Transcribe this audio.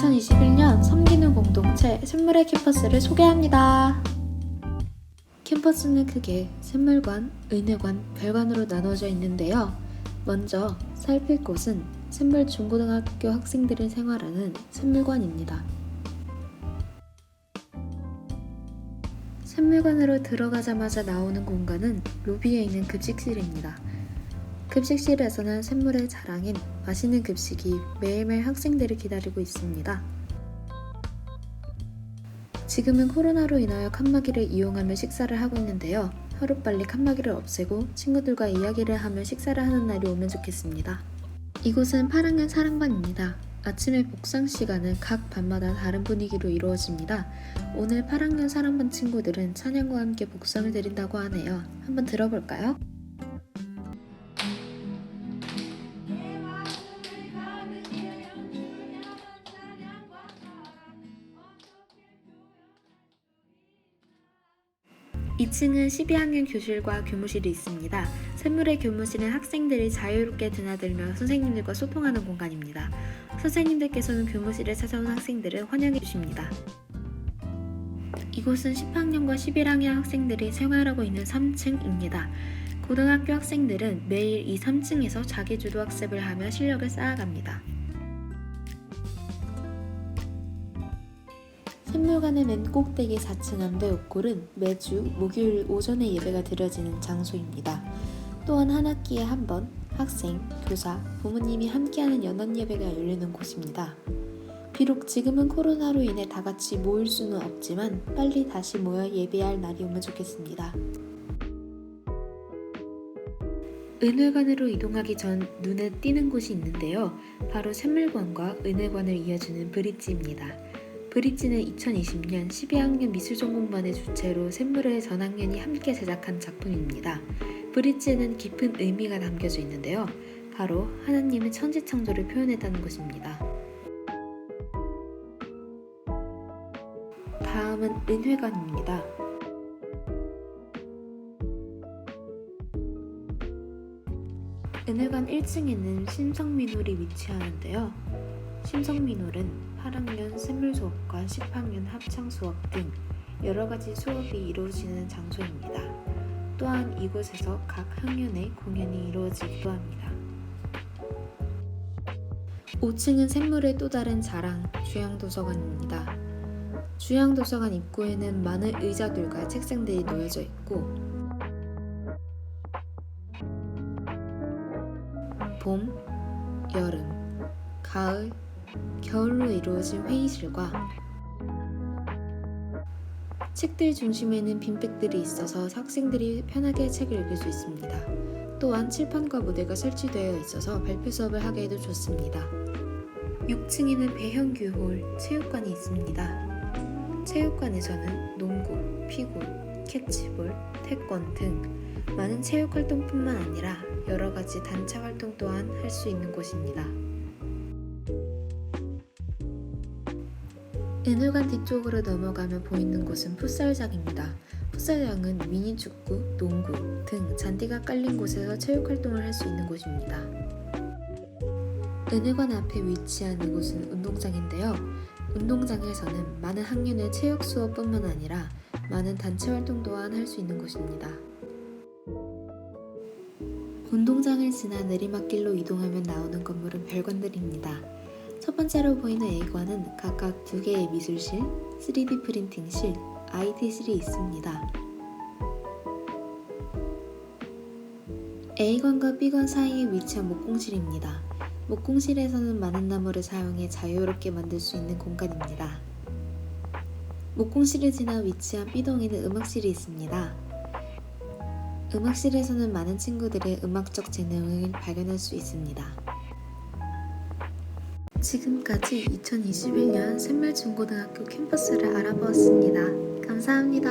2021년 섬기는 공동체 샘물의 캠퍼스를 소개합니다. 캠퍼스는 크게 샘물관, 은혜관, 별관으로 나눠져 있는데요. 먼저 살필 곳은 샘물 중고등학교 학생들이 생활하는 샘물관입니다. 샘물관으로 들어가자마자 나오는 공간은 로비에 있는 급식실입니다. 급식실에서는 샘물의 자랑인 맛있는 급식이 매일매일 학생들을 기다리고 있습니다. 지금은 코로나로 인하여 칸막이를 이용하며 식사를 하고 있는데요. 하루빨리 칸막이를 없애고 친구들과 이야기를 하며 식사를 하는 날이 오면 좋겠습니다. 이곳은 8학년 사랑반입니다. 아침에 복상 시간은 각 반마다 다른 분위기로 이루어집니다. 오늘 8학년 사랑반 친구들은 찬양과 함께 복상을 드린다고 하네요. 한번 들어볼까요? 이층은 12학년 교실과 교무실이 있습니다. 샘물의 교무실은 학생들이 자유롭게 드나들며 선생님들과 소통하는 공간입니다. 선생님들께서는 교무실에 찾아온 학생들을 환영해 주십니다. 이곳은 10학년과 11학년 학생들이 생활하고 있는 3층입니다. 고등학교 학생들은 매일 이 3층에서 자기주도 학습을 하며 실력을 쌓아갑니다. 샘물관의 맨 꼭대기 4층 안배 옥골은 매주 목요일 오전에 예배가 드려지는 장소입니다. 또한 한 학기에 한 번 학생, 교사, 부모님이 함께하는 연원 예배가 열리는 곳입니다. 비록 지금은 코로나로 인해 다 같이 모일 수는 없지만 빨리 다시 모여 예배할 날이 오면 좋겠습니다. 은회관으로 이동하기 전 눈에 띄는 곳이 있는데요. 바로 샘물관과 은회관을 이어주는 브릿지입니다. 브릿지는 2020년 12학년 미술전공반의 주체로 샘물의 전학년이 함께 제작한 작품입니다. 브릿지에는 깊은 의미가 담겨져 있는데요. 바로 하나님의 천지창조를 표현했다는 것입니다. 다음은 은회관입니다. 은회관 1층에는 심성민홀이 위치하는데요. 심성민홀은 8학년 샘물 수업과 10학년 합창 수업 등 여러 가지 수업이 이루어지는 장소입니다. 또한 이곳에서 각 학년의 공연이 이루어지기도 합니다. 5층은 샘물의 또 다른 자랑, 주양도서관입니다. 주양도서관 입구에는 많은 의자들과 책상들이 놓여져 있고 봄, 여름, 가을, 겨울로 이루어진 회의실과 책들 중심에는 빈백들이 있어서 학생들이 편하게 책을 읽을 수 있습니다. 또한 칠판과 무대가 설치되어 있어서 발표 수업을 하기에도 좋습니다. 6층에는 배현규홀 체육관이 있습니다. 체육관에서는 농구, 피구, 캐치볼, 태권 등 많은 체육 활동뿐만 아니라 여러 가지 단체 활동 또한 할 수 있는 곳입니다. 은울관 뒤쪽으로 넘어가면 보이는 곳은 풋살장입니다. 풋살장은 미니축구, 농구 등 잔디가 깔린 곳에서 체육 활동을 할 수 있는 곳입니다. 은울관 앞에 위치한 이곳은 운동장인데요. 운동장에서는 많은 학년의 체육 수업뿐만 아니라 많은 단체 활동 또한 할 수 있는 곳입니다. 운동장을 지나 내리막길로 이동하면 나오는 건물은 별관들입니다. 첫 번째로 보이는 A관은 각각 두 개의 미술실, 3D 프린팅실, IT실이 있습니다. A관과 B관 사이에 위치한 목공실입니다. 목공실에서는 많은 나무를 사용해 자유롭게 만들 수 있는 공간입니다. 목공실을 지나 위치한 B동에는 음악실이 있습니다. 음악실에서는 많은 친구들의 음악적 재능을 발견할 수 있습니다. 지금까지 2021년 샘물중고등학교 캠퍼스를 알아보았습니다. 감사합니다.